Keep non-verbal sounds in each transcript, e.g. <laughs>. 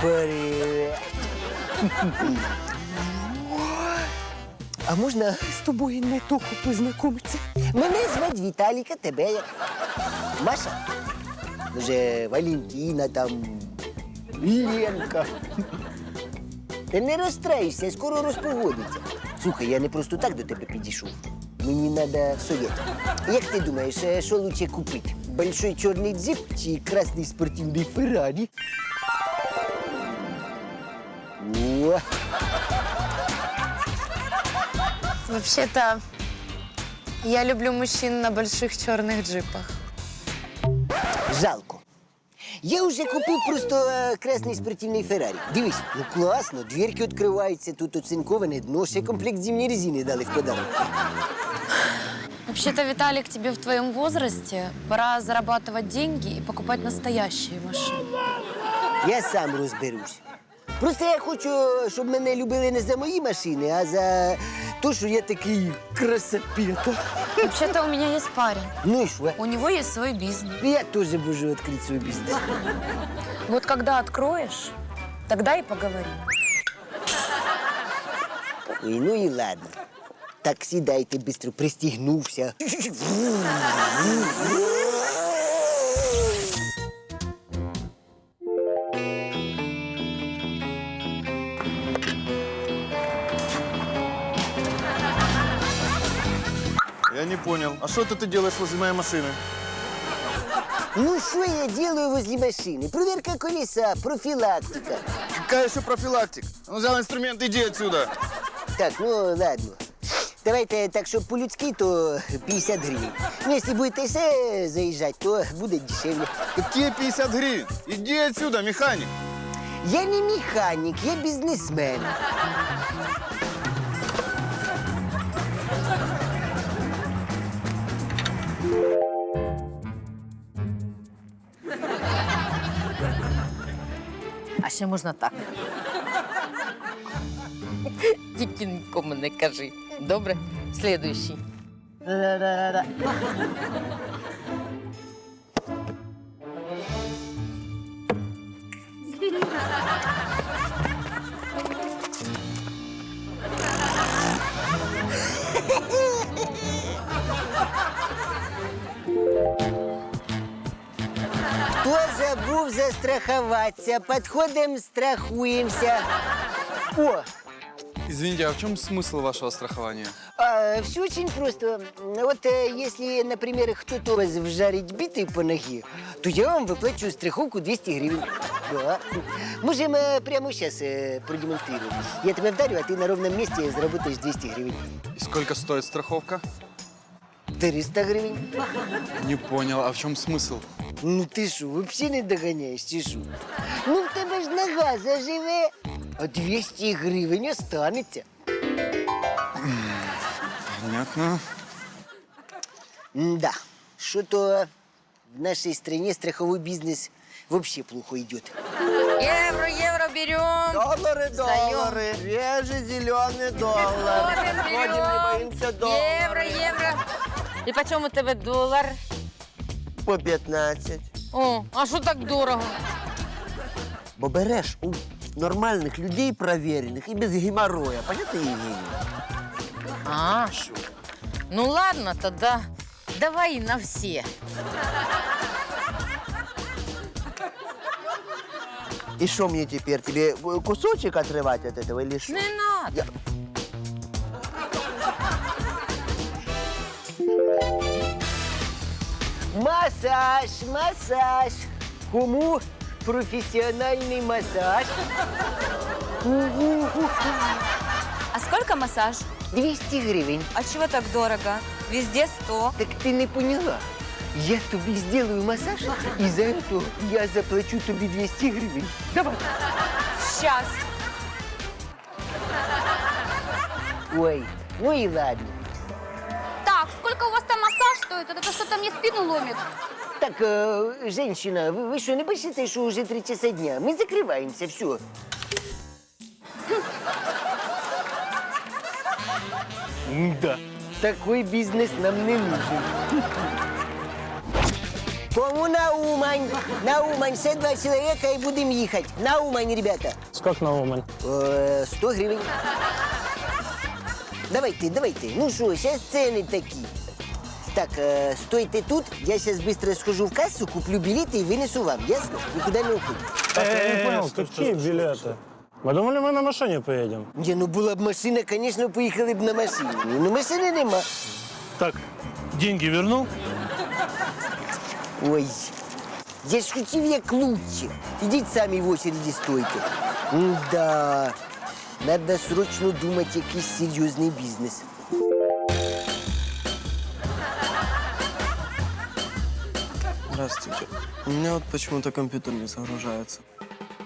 Привет. <laughs> А можна з тобою не тільки познайомитися? Мене звати Віталіка, тебе як? Маша? Може, Валентина там, Ленка. Ти не розстраюйся, скоро розпогодиться. Слухай, я не просто так до тебе підійшов. Мені треба совет. Як ти думаєш, е, що лучше купити? Большой чорний джип чи красний спортивний Феррарі? О, Вообще-то, я люблю мужчин на больших черных джипах. жалко. Я вже купив просто е, красний спортивний Феррарі. Дивись, ну класно, дверки відкриваються, тут оцинковане дно, ще комплект зимньої резини дали в подарунок. Вообще-то, Виталик, тебе в твоем возрасте пора зарабатывать деньги и покупать настоящие машины. Я сам розберусь. Просто я хочу, щоб мене любили не за мої машини, а за те, що я такий красопета. Вообще-то у меня есть парень. Ну і що? У него есть свой бизнес. Я теж можу відкрити свій бізнес. Вот когда откроешь, тогда и поговорим. Ой, ну і ладно. Так сідайте, бистро пристігнувся. не понял. А что это ты делаешь возле моей машины? Ну що я делаю возле машини? Проверка колеса, профілактика. Какая еще профилактика? Он взял инструмент, иди отсюда. Так, ну ладно. Давайте так, щоб по-людськи, то 50 гривень. Ну, якщо будете все заїжджати, то буде дешевле. Какие 50 гривен? Иди отсюда, механик. Я не механік, я бізнесмен. А ще можна так. Тільки нікому не кажи. Добре? Слідуючий. <laughs> забув застрахуватися? Підходимо, страхуємося. О, Извините, а в чем смысл вашего страхования? а, все очень просто. Вот э, если, например, кто-то вас вжарить битой по ноге, то я вам выплачиваю страховку 200 гривен. Да. Можем э, прямо сейчас э, продемонстрировать. Я тебя вдарю, а ты на ровном месте заработаешь 200 гривен. И сколько стоит страховка? 300 гривен. Не понял, а в чем смысл? Ну ти що, взагалі не доганяєш, чи що? Ну в тебе ж нога заживе, а 200 гривень останеться. Понятно. Да, что-то в нашей стране страховой бизнес вообще плохо идет. Євро, євро берем. Доллары, Сдаем. доллары, свежий зеленый доллар. Ходим, Ходим, не берем. боимся доллара. Євро, євро. І по чому у тебе долар? По 15. О, а що так дорого? Бо береш у нормальних людей провірених і без геморроя. Понятно, Євгенія? А, ну ладно тогда. Давай на все. І що мені тепер? Тебе кусочек отрывать от этого или що? Не надо. Массаж, массаж. Кому профессиональный массаж? А сколько массаж? 200 гривен. А чего так дорого? Везде 100. Так ты не поняла. Я тебе сделаю массаж, и за это я заплачу тебе 200 гривен. Давай. Сейчас. Ой, ну и ладно там массаж стоит? Это что-то мне спину ломит. Так, э, женщина, вы, вы что, не боитесь, что уже три часа дня? Мы закрываемся, все. Да. Такой бизнес нам не нужен. Кому на Умань? На Умань, ще два чоловіка і будемо їхати. На Умань, ребята. Сколько на Умань? Е, 100 гривень. Давайте, давайте. Ну що, зараз ціни такі. Так, е, стойте тут, я зараз швидко схожу в кассу, куплю білети і винесу вам, ясно? Нікуди не уходите. я не понял, какие билеты? Мы думали, мы на машине поедем. Ні, ну була б машина, звісно, поїхали б на машині. Ну машини нема. Так, деньги вернул? Ой, я ж хотів як лучше. Ідіть самі в очереді стойте. Да, надо срочно думати якийсь серйозний бізнес. Здравствуйте. У меня вот почему-то компьютер не загружается.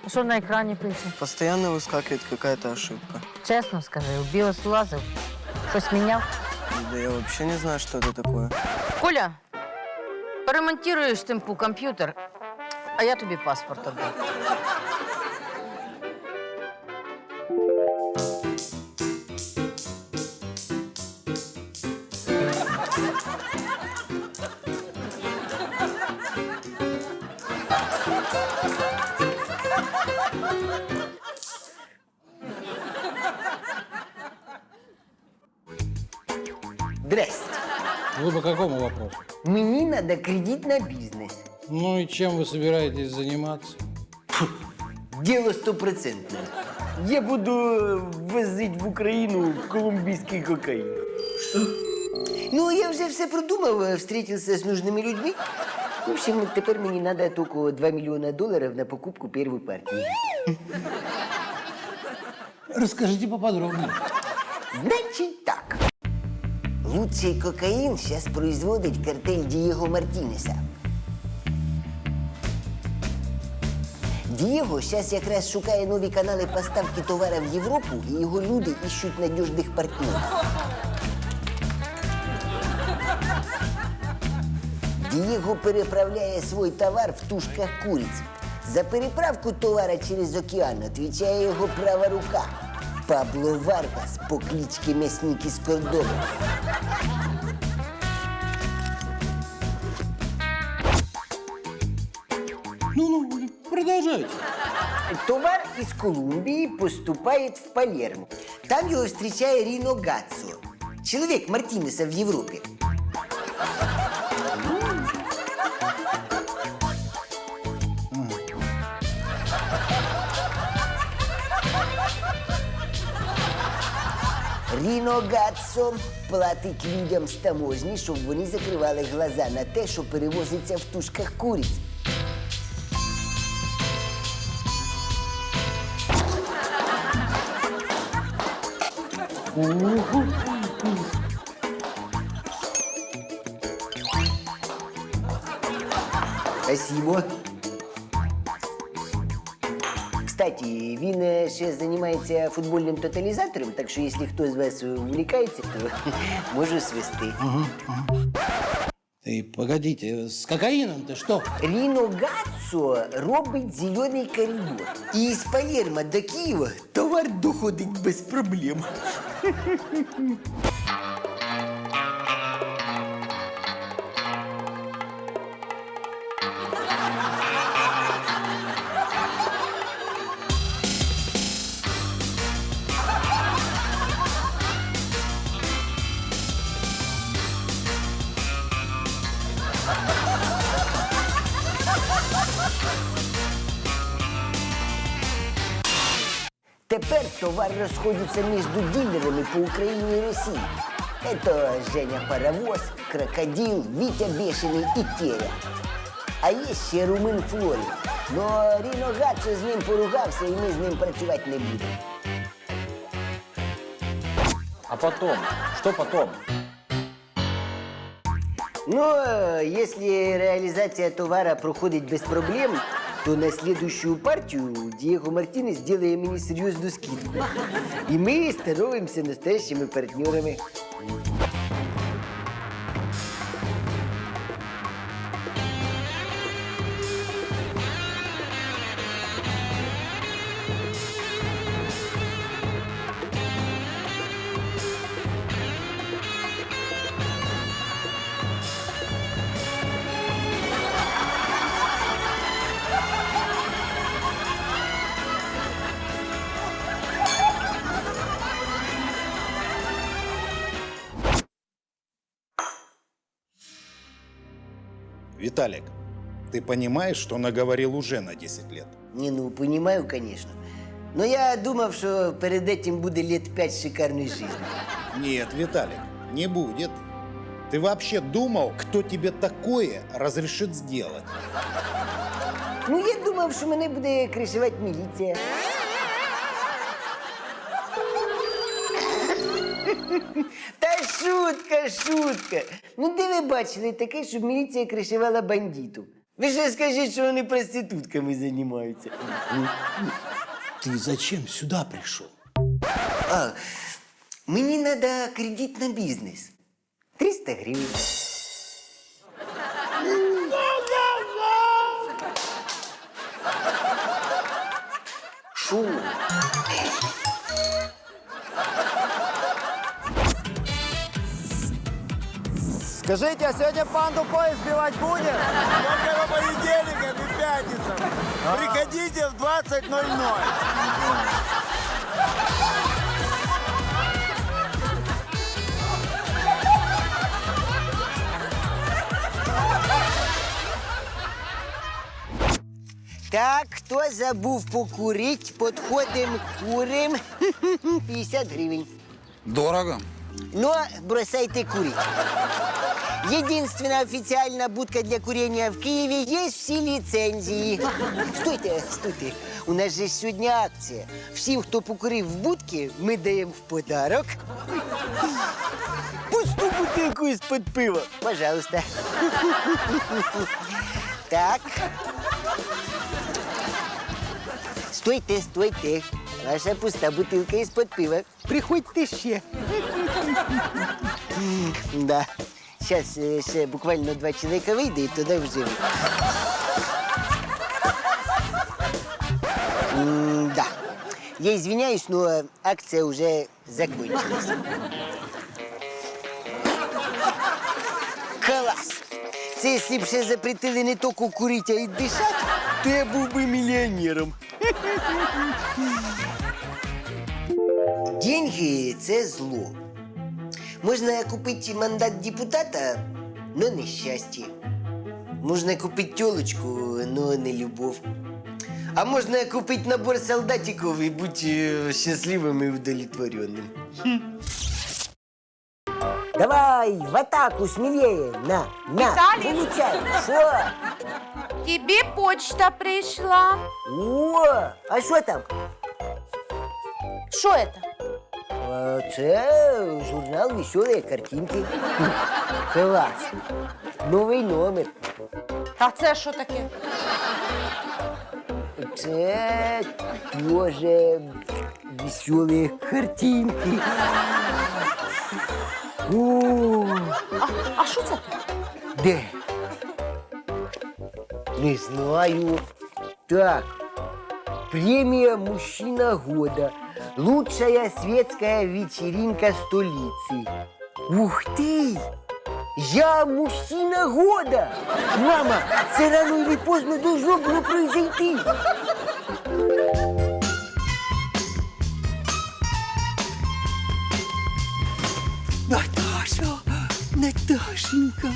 Що на екрані пише? Постоянно выскакивает какая-то ошибка. Чесно скажи, в біос лазив. Щось міняв? Да я вообще не знаю, что это такое. Коля, поремонтуєш тимпу комп'ютер, а я тобі паспорт віддам. Здрасте. Вы по какому вопросу? Мені надо кредит на бізнес. Ну и чем вы собираетесь заниматься? Діло стопроцентне. Я буду возити в Україну колумбійський кокаїн. Що? Ну, я вже все продумав, встретився з нужними людьми. В общем, тепер мені треба тільки 2 мільйона доларів на покупку першої партії. Расскажите поподробнее. Значить так. Лучший кокаїн зараз производить картель Дієго Мартінеса. Дієго зараз якраз шукає нові канали поставки товарів в Європу, і його люди іщуть надіжних партнерів. Дієго переправляє свій товар в тушках куриць. За переправку товара через океан відповідає його права рука Пабло Варгас по кличці М'ясник із Кордону. Ну-ну, продолжайте. Товар із Колумбії поступає в Палермо. Там його зустрічає Ріно Гаццо, чоловік Мартінеса в Європі. Ріно Гаццо платить людям з таможні, щоб вони закривали глаза на те, що перевозиться в тушках куриць. Спасибо. Кстати, він е, ще займається футбольним тоталізатором, так що якщо хтось з вас увлікається, то <laughs> можу свести. Ты погодите, с кокаином-то что? Ріно Гаццо робить зелений коридор. І з Палермо до Києва товар доходить без проблем. <laughs> Тепер товар розходиться між дилерами по Україні і Росії. Это Женя Паровоз, Крокодил, Витя Бешений і Теря. А є ще Румин Флорі. Но Ріно Гаццо з ним поругався, і ми з ним працювати не будемо. А потом? Что потом? Ну, э, если реализация товара проходит без проблем, то на следующую партию Диего Мартинес сделает мне серьезную скидку. И мы становимся настоящими партнерами. Виталик, ты понимаешь, что наговорил уже на 10 лет? Не, ну, понимаю, конечно. Но я думав, що перед этим буде лет пять шикарной жизни. Нет, Виталик, не будет. Ты вообще думал, кто тебе такое разрешит сделать? Ну, я думав, що мене буде кришувати міліція. Та шутка, шутка. Ну, де ви бачили таке, щоб міліція кришувала бандитів? Ви ще скажіть, що вони проститутками займаються. Ты зачем сюда пришел? А, мені треба кредит на бізнес. 300 гривень. Шо? Скажите, а сегодня панду поезд сбивать будет? Только по понедельникам и пятницам. Приходите в 20.00. Так, хто забув покурить, подходим, курим. <laughs> 50 гривень. Дорого. Но бросайте курить. Единственная официальная будка для курения в Киеве есть все лицензии. Стойте, стойте. У нас же сьогодні акція. Всім, хто покурив в будці, ми даємо в подарок. Пусту бутилку із-під пива. Пожалуйста. Так. Стойте, стойте. Ваша пуста бутилка із-під пива. Приходьте ще. Да. Сейчас ще буквально два чоловіка вийде і туди вже. Да. Я извиняюсь, но акция уже закончилась. Клас! Це якщо б ще запретили не тільки курити, а й дишати, то я був би мільйонером. Деньги це зло. Можна купити мандат депутата, но не щастя. Можна купити тілочку, но не любов. А можна купити набор солдатиків і бути е, щасливим і удовлетворенним. Давай, в атаку, смелее. На, на, Виталий! получай. Что? Тебе почта пришла. О, а що там? Что это? А, Це журнал «Веселые картинки». <laughs> Клас. Новий номер. А це що таке? Це тоже веселые картинки. <laughs> О, А что это? де? Не знаю. Так, премия «Мужчина года». Лучшая светская вечеринка столицы. Ух ты! Я мужчина года! Мама, це рано или поздно должно было произойти. Наташа, Наташенька,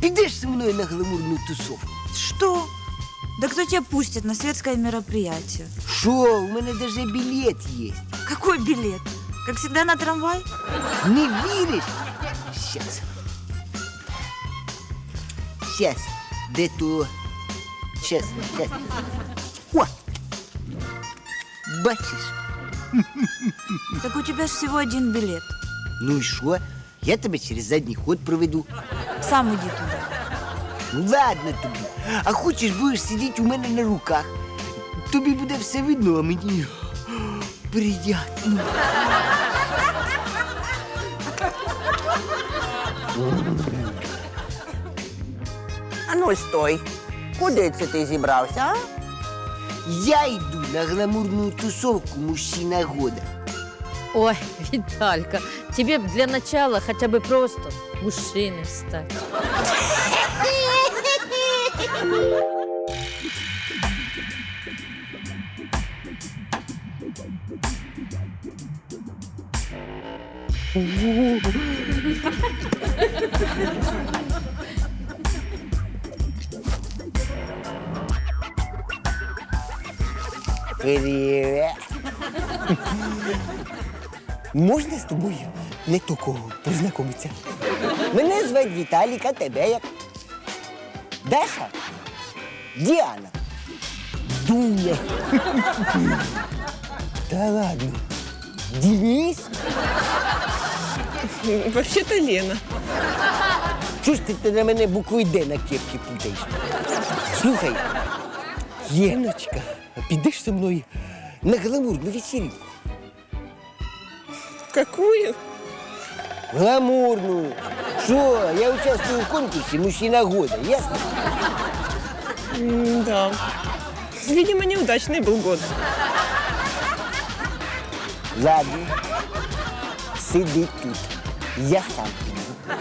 підеш зі мною на гламурну тусовку? Что? Да кто тебя пустит на светское мероприятие? Що, у мене даже білет є. Какой билет? Как всегда на трамвай? Не віриш? Щас. Щас. Де то? Щас, щас. О! Бачиш? Так у тебя же всего один билет. Ну і що? Я тебе через задній ход проведу. Сам иди туда. Ну ладно тобі. А хочеш будеш сидіти у мене на руках. Тобі буде все видно, а мені приємно. А ну стой. Куди це ти зібрався, а? Я йду на гламурну тусовку мужчина года. Ой, Віталька, тебе б для начала хоча б просто мужчиной стать. Привіт. Можна з тобою не такого познайомитися? Мене звати Віталік, а тебе як? Даша? Діана? Дуня? Та ладно. Денис? Вообще-то Лена. Чого ж ти, ти на мене буквою Д на кепці путаєш? Слухай, Леночка, а підеш зі мною на гламурну вечірку? Какую? Гламурну. Що, я участвую в конкурсі «Мужчина года», ясно? Да. Видимо, неудачный был год. Ладно, сиди тут. Я сам піду.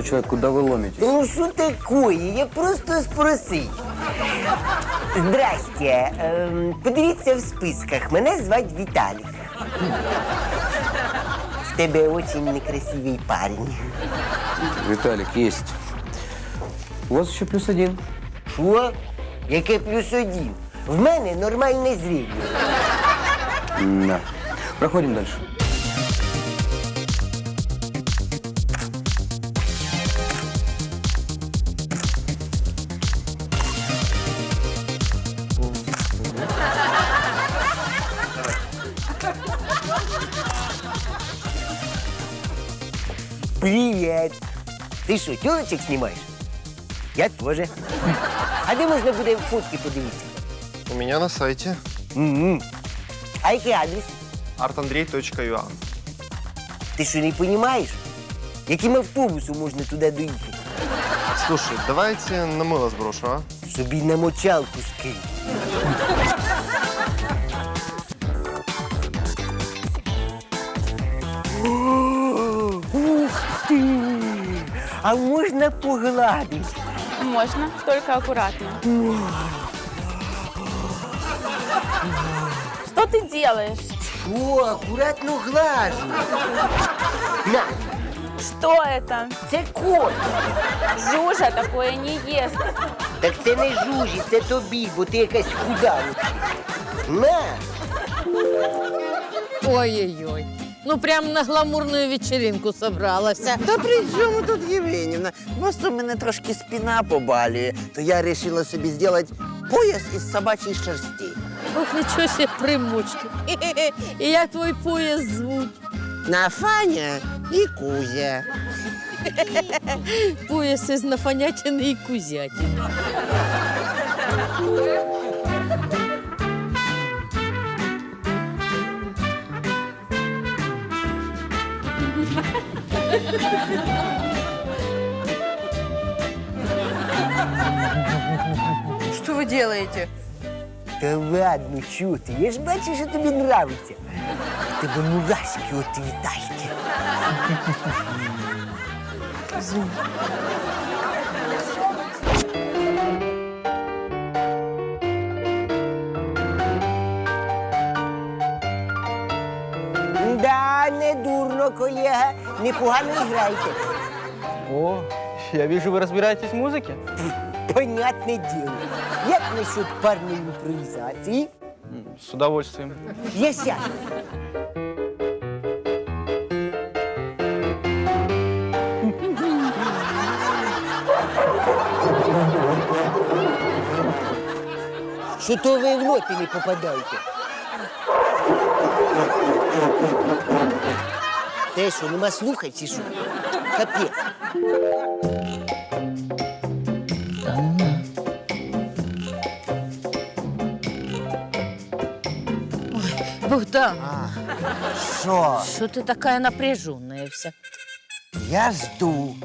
Молодой человек, куда вы ломите? Ну що такое? Я просто спросив. Здрасте. Ем, подивіться в списках. Мене звати Віталік. В тебе очень некрасивий парень. Виталик, есть. У вас еще плюс один. Що? Яке плюс один? В мене нормальне зріння. Да. Проходим дальше. Привіт. Ти що, тілочок знімаєш? Я теж. А де можна буде фотки подивитися? У меня на сайте Угу. А який адрес? artandrей.ua. Ти що не розумієш? Яким автобусом можна туди доїхати? Слушай, давайте на мыло сброшу, а? Собі на мочалку скинь. А можна погладити? Можно, только аккуратно. Что ты делаешь? Що, акуратно глажу. На, Что это? це кот. Жужа такое не ест. Так це не жужі, це тобі, бо ти якась худа. На. Ой-ой-ой. Ну, прям на гламурную вечеринку собралася. Та при чому тут Євгенівна? Просто в мене трошки спина побалює, то я вирішила собі зробити пояс із собачої шерсті. Ох, нічого себе примочки. <laughs> І як твій пояс звуть? На Фаня і Кузя. <laughs> Пояс із нафанятини і кузятини. <laughs> Что вы делаете? Та ладно, чого ти? Я ж бачу, що тобі нравиться. В Тебе мурашки от вітальки. Да, не дурно, колега. Непогано граєте. О, я вижу, вы разбираетесь в музыке. Понятне діло. Як насчет парної імпровізації? С удовольствием. Я сяду. Що то ви в ноти не попадаєте? Те що, нема слухай чи що? Капець. Богдан, Що? що ти така напряжена вся? Я жду.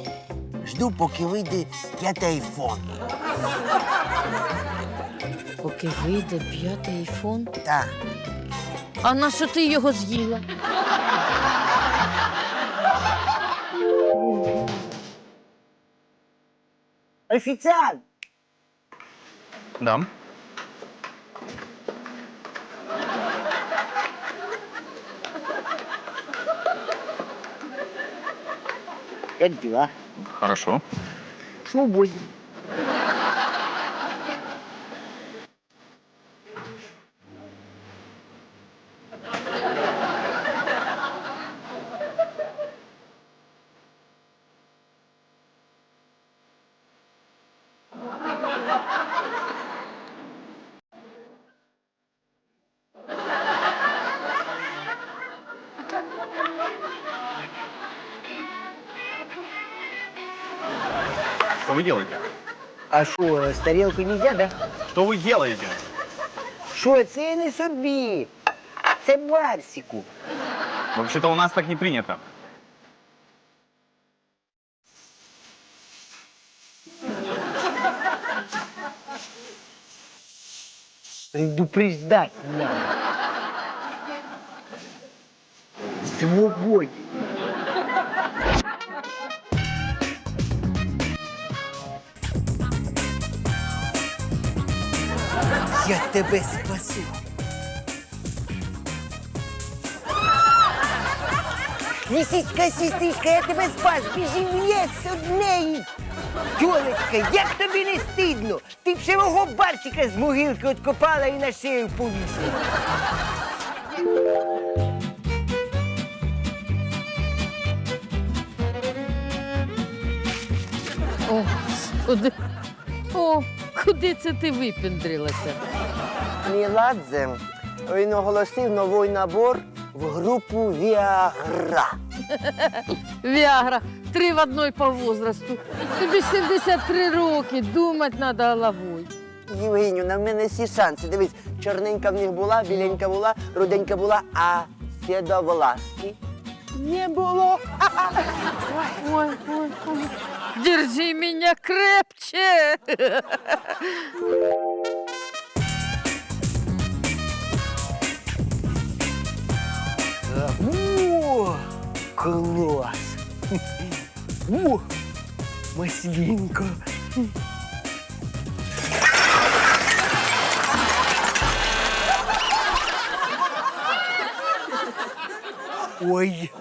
Жду, поки вийде п'ятий айфон. Поки вийде п'ятий айфон. Так. А на що ти його з'їла? Офіціант! Да. Як дела? Хорошо. Свободен. Что вы делаете? А що, з тарілки нельзя, да? Что вы делаете? Що, це не собі. Це Барсику. Вообще-то у нас так не принято. Предупреждать надо. Свободен. Я тебе спасу. Лисичка, сестричка, я тебе спас, біжи в ліс однеї. Тьолечка, як тобі не стидно? Ти б ще мого барсика з могилки откопала і на шею повісила. О, куди? О, куди це ти випіндрилася? Міладзе, він оголосив новий набор в групу Віагра. <laughs> Віагра, три в одной по возрасту. Тобі 73 роки, думати треба головою. Євгеню, на мене всі шанси. Дивись, чорненька в них була, біленька була, руденька була, а сідовласки не було. <laughs> Ой, ой, ой. Держи меня крепче. О, класс! О, маслинка! Ой!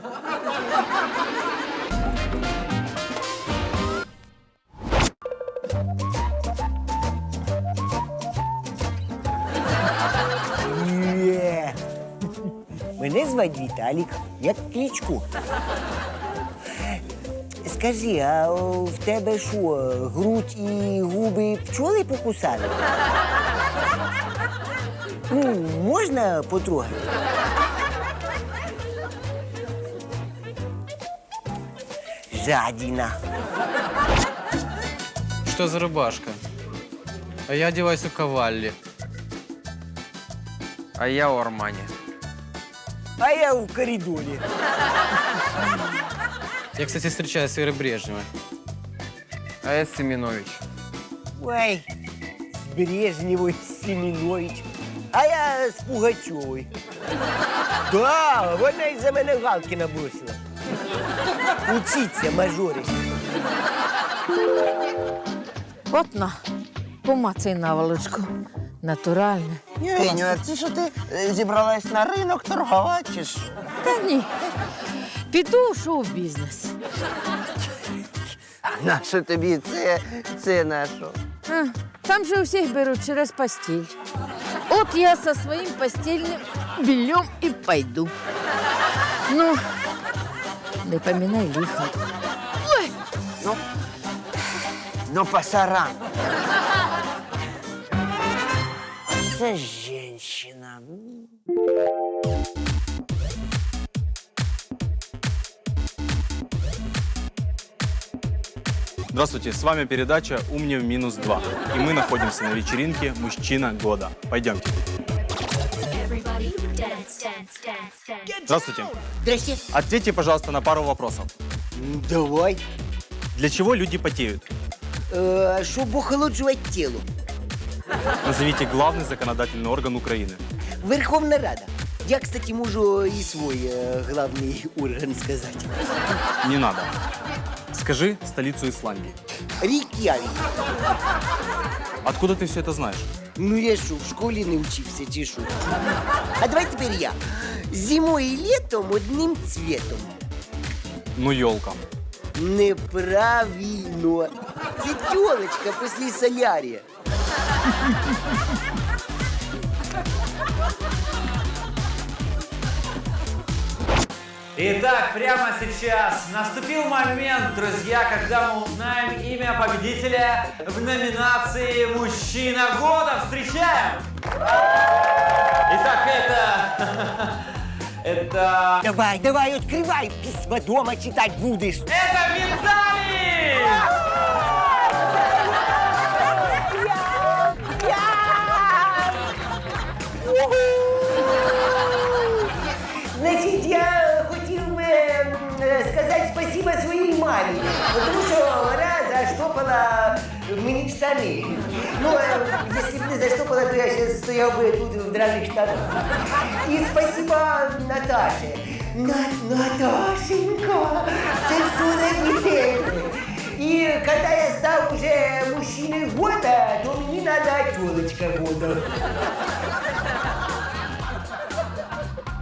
Мене звати Віталік, як кличку. Скажи, а о, в тебе що, грудь і губи пчоли покусали? Ну, можна потрогати? Жадина. Что за рубашка? А я одеваюсь у Кавалли. А я у Армани. А я в коридорі. Я, кстати, встречаюсь с Верой Брежневой. А я Семенович. Ой, з Брежневой, Семенович. А я з Пугачовою. Да, вона із-за мене галки набросила. Учіться, мажори. От на, помацай наволочку. Натуральне. А це що ти е, зібралась на ринок торгувати чи що? Та ні. Піду у шоу-бізнес. Нащо тобі це, це на що? А, Там же у всех берут через постель. Вот я со своим постельным бельем и пойду. Ну, не поминай лихо. Ну, пасаран. Це жінщина. Здравствуйте, с вами передача «Умнее в минус 2». И мы находимся на вечеринке «Мужчина года». Пойдемте. Здравствуйте. Здрасте. Ответьте, пожалуйста, на пару вопросов. Давай. Для чего люди потеют? Е, щоб охолоджувати тіло. Назовите главный законодательный орган Украины. Верховна Рада. Я, кстати, можу і свій е, главний орган сказати. Не надо. Скажи столицу Исландии. Рік'явік. Откуда ты все это знаешь? Ну я що, в школі не вчився чи що? А давай тепер я. Зимою і літом одним цвітом. Ну, елка. Неправильно. Це тілочка після солярія. Итак, прямо сейчас наступил момент, друзья, когда мы узнаем имя победителя в номинации «Мужчина года». Встречаем! Итак, это... <laughs> Это... Давай, давай, відкривай, письма дома читати будеш. Это Виталий! Зараз стояв би тут в драних штанах. І спасибо Наташе. На, Наташенька, це все ради тебе. І коли я став уже мужчиною года, то мені треба тілочка года.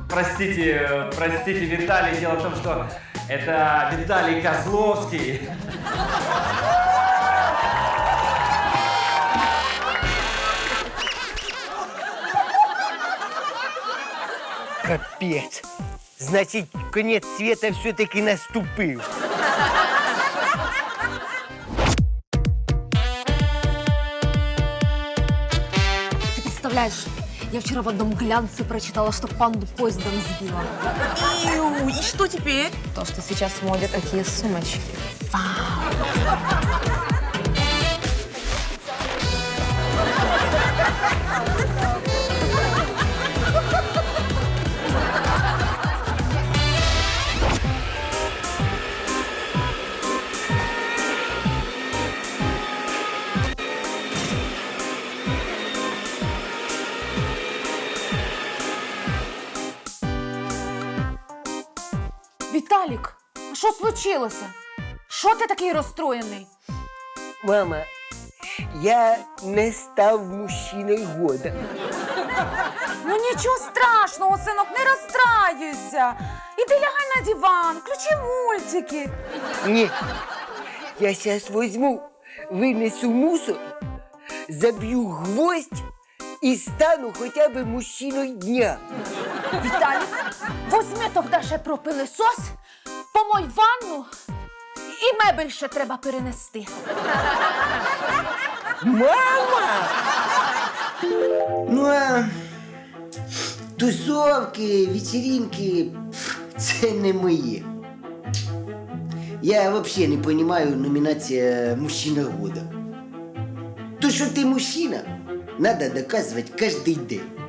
Простите, э, простите, Виталий, дело в том, что это Виталий Козловский. Капець. Значить, конець света все-таки наступив. Ты представляешь, я вчера в одном глянце прочитала, что панду поездом сбила. Иу, и что теперь? То, что сейчас моде такие сумочки. Віталік, случилося? Що ти такий розстроєний? Мама, я не став мужчиною года. Ну нічого страшного, синок, не розстраюйся. Іди лягай на диван, включи мультики. Ні. Я зараз возьму, винесу мусор, заб'ю гвоздь і стану хоча б мужчиною дня. Віталік, возьми тогда ще пропилисос, помой ванну і мебель ще треба перенести. Мама! Ну а тусовки, вечеринки це не моє. Я взагалі не розумію номінація мужчина года. То, що ти мужчина, треба доказувати кожен день.